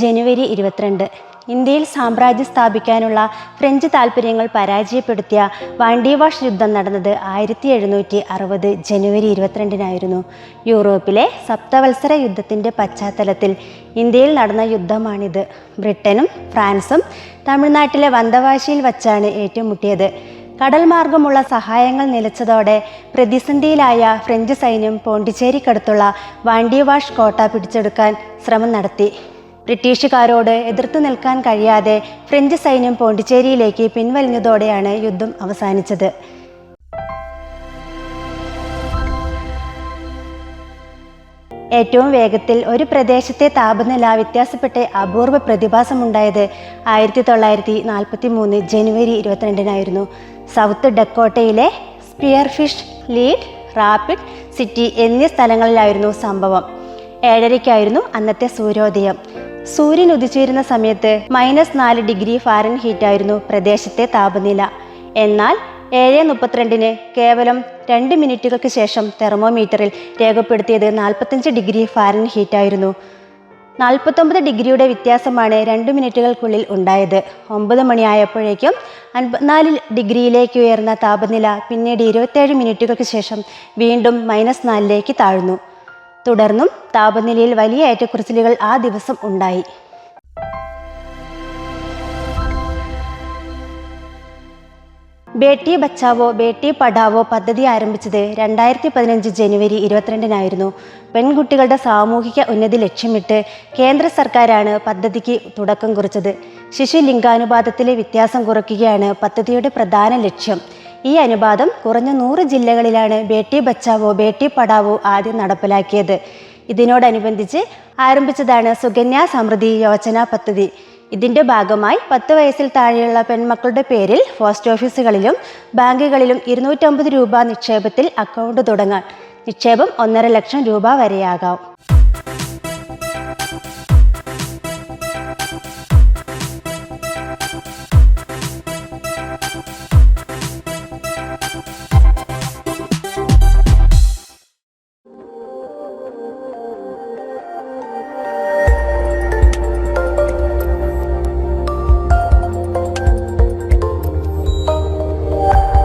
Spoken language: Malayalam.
ജനുവരി ഇരുപത്തിരണ്ട്. ഇന്ത്യയിൽ സാമ്രാജ്യം സ്ഥാപിക്കാനുള്ള ഫ്രഞ്ച് താൽപ്പര്യങ്ങൾ പരാജയപ്പെടുത്തിയ വാണ്ടിവാഷ് യുദ്ധം നടന്നത് ആയിരത്തി എഴുന്നൂറ്റി അറുപത് ജനുവരി ഇരുപത്തിരണ്ടിനായിരുന്നു. യൂറോപ്പിലെ സപ്തവത്സര യുദ്ധത്തിന്റെ പശ്ചാത്തലത്തിൽ ഇന്ത്യയിൽ നടന്ന യുദ്ധമാണിത്. ബ്രിട്ടനും ഫ്രാൻസും തമിഴ്നാട്ടിലെ വന്തവാശിയിൽ വച്ചാണ് ഏറ്റുമുട്ടിയത്. കടൽ മാർഗമുള്ള സഹായങ്ങൾ നിലച്ചതോടെ പ്രതിസന്ധിയിലായ ഫ്രഞ്ച് സൈന്യം പോണ്ടിച്ചേരിക്കടുത്തുള്ള വാണ്ടിവാഷ് കോട്ട പിടിച്ചെടുക്കാൻ ശ്രമം നടത്തി. ബ്രിട്ടീഷുകാരോട് എതിർത്തു നിൽക്കാൻ കഴിയാതെ ഫ്രഞ്ച് സൈന്യം പോണ്ടിച്ചേരിയിലേക്ക് പിൻവലിഞ്ഞതോടെയാണ് യുദ്ധം അവസാനിച്ചത്. ഏറ്റവും വേഗത്തിൽ ഒരു പ്രദേശത്തെ താപനില വ്യത്യാസപ്പെട്ട അപൂർവ പ്രതിഭാസമുണ്ടായത് ആയിരത്തി തൊള്ളായിരത്തി നാൽപ്പത്തി മൂന്ന് ജനുവരി ഇരുപത്തിരണ്ടിനായിരുന്നു. സൗത്ത് ഡക്കോട്ടയിലെ സ്പിയർഫിഷ് ലീഡ് റാപ്പിഡ് സിറ്റി എന്നീ സ്ഥലങ്ങളിലായിരുന്നു സംഭവം. ഏഴരയ്ക്കായിരുന്നു അന്നത്തെ സൂര്യോദയം. സൂര്യൻ ഉദിച്ചിരുന്ന സമയത്ത് മൈനസ് നാല് ഡിഗ്രി ഫാരൻ ഹീറ്റായിരുന്നു പ്രദേശത്തെ താപനില. എന്നാൽ ഏഴ് മുപ്പത്തിരണ്ടിന് കേവലം രണ്ട് മിനിറ്റുകൾക്ക് ശേഷം തെർമോമീറ്ററിൽ രേഖപ്പെടുത്തിയത് നാൽപ്പത്തഞ്ച് ഡിഗ്രി ഫാരൻ ഹീറ്റായിരുന്നു നാൽപ്പത്തൊമ്പത് ഡിഗ്രിയുടെ വ്യത്യാസമാണ് രണ്ട് മിനിറ്റുകൾക്കുള്ളിൽ ഉണ്ടായത്. ഒമ്പത് മണിയായപ്പോഴേക്കും അൻപത്തിനാല് ഡിഗ്രിയിലേക്ക് ഉയർന്ന താപനില പിന്നീട് ഇരുപത്തേഴ് മിനിറ്റുകൾക്ക് ശേഷം വീണ്ടും മൈനസ് നാലിലേക്ക് താഴ്ന്നു. തുടർന്നും താപനിലയിൽ വലിയ ഏറ്റക്കുറച്ചിലുകൾ ആ ദിവസം ഉണ്ടായി. ബേട്ടി ബച്ചാവോ ബേട്ടി പഠാവോ പദ്ധതി ആരംഭിച്ചത് രണ്ടായിരത്തി പതിനഞ്ച് ജനുവരി ഇരുപത്തിരണ്ടിനായിരുന്നു. പെൺകുട്ടികളുടെ സാമൂഹിക ഉന്നതി ലക്ഷ്യമിട്ട് കേന്ദ്ര സർക്കാരാണ് പദ്ധതിക്ക് തുടക്കം കുറിച്ചത്. ശിശു ലിംഗാനുപാതത്തിലെ വ്യത്യാസം കുറയ്ക്കുകയാണ് പദ്ധതിയുടെ പ്രധാന ലക്ഷ്യം. ഈ അനുപാതം കുറഞ്ഞ നൂറ് ജില്ലകളിലാണ് ബേട്ടി ബച്ചാവോ ബേട്ടി പഠാവോ ആദ്യം നടപ്പിലാക്കിയത്. ഇതിനോടനുബന്ധിച്ച് ആരംഭിച്ചതാണ് സുകന്യ സമൃദ്ധി യോജന പദ്ധതി. ഇതിന്റെ ഭാഗമായി പത്ത് വയസ്സിൽ താഴെയുള്ള പെൺമക്കളുടെ പേരിൽ പോസ്റ്റ് ഓഫീസുകളിലും ബാങ്കുകളിലും ഇരുന്നൂറ്റമ്പത് രൂപ നിക്ഷേപത്തിൽ അക്കൗണ്ട് തുടങ്ങാം. നിക്ഷേപം ഒന്നര ലക്ഷം രൂപ വരെയാകാം.